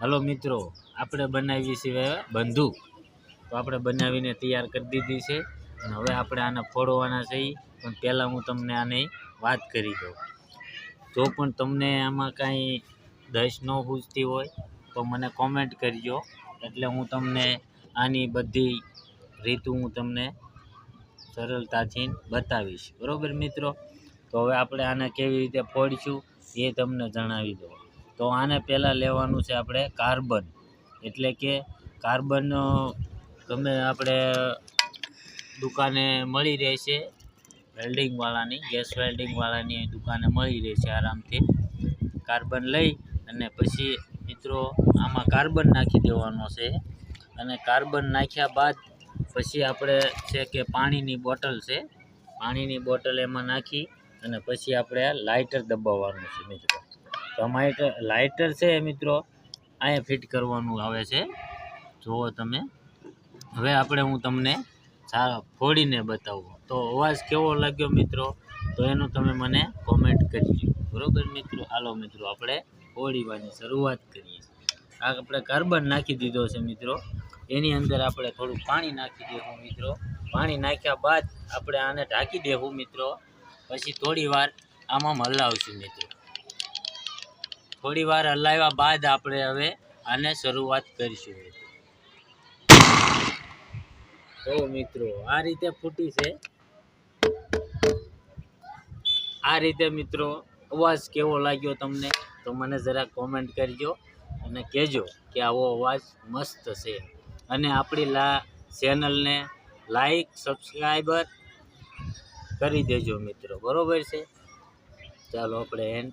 Hello મિત્રો, આપણે બનાવી છે બંધુ. તો આપણે બનાવીને તૈયાર કરી દીધી છે. અને હવે આપણે આને ફોડવાના છે પણ પહેલાં હું તમને આની વાત કરી દઉં. જો પણ તમને આમાં કાંઈ દસ ન પૂછતી હોય, તો મને કોમેન્ટ કરજો. એટલે હું તમને આની બધી રીતું હું તમને સરળતાથી બતાવીશ. બરાબર મિત્રો? તો હવે આપણે આને કેવી રીતે ફોડીશું એ તમને જણાવી દઉં. તો આને પહેલાં લેવાનું છે આપણે કાર્બન. એટલે કે કાર્બન તમે આપણે દુકાને મળી રહેશે, વેલ્ડિંગવાળાની, ગેસ વેલ્ડિંગવાળાની દુકાને મળી રહેશે આરામથી. કાર્બન લઈ અને પછી મિત્રો આમાં કાર્બન નાખી દેવાનો છે. અને કાર્બન નાખ્યા બાદ પછી આપણે છે કે પાણીની બોટલ છે, પાણીની બોટલ એમાં નાખી અને પછી આપણે લાઇટર દબાવવાનું છે મિત્રો. તો લાઇટર છે મિત્રો. અહીંયા ફિટ કરવાનું આવે છે. જુઓ તમે. હવે આપણે હું તમને ફોડીને બતાવું. તો અવાજ કેવો લાગ્યો મિત્રો? તો એનું તમે મને કોમેન્ટ કરજો. બરોબર મિત્રો? હાલો મિત્રો, આપણે ફોડીવાની શરૂઆત કરીએ. આ આપણે કાર્બન નાખી દીધો છે મિત્રો. એની અંદર આપણે થોડું પાણી નાખી દેવું મિત્રો. પાણી નાખ્યા બાદ આપણે આને ઢાંકી દેવું મિત્રો. પછી થોડી વાર આમાં હલાવશું મિત્રો. થોડી વાર હલાવ્યા બાદ આપણે હવે આને શરૂઆત કરીશું. તો મિત્રો, આ રીતે ફૂટી છે. આ રીતે મિત્રો, અવાજ કેવો લાગ્યો તમને? તો મને જરા કોમેન્ટ કરજો અને કહેજો કે આવો અવાજ મસ્ત છે. અને આપણી લા, ચેનલને લાઈક સબસ્ક્રાઈબર કરી દેજો મિત્રો. બરોબર છે? ચાલો આપણે એન્ડ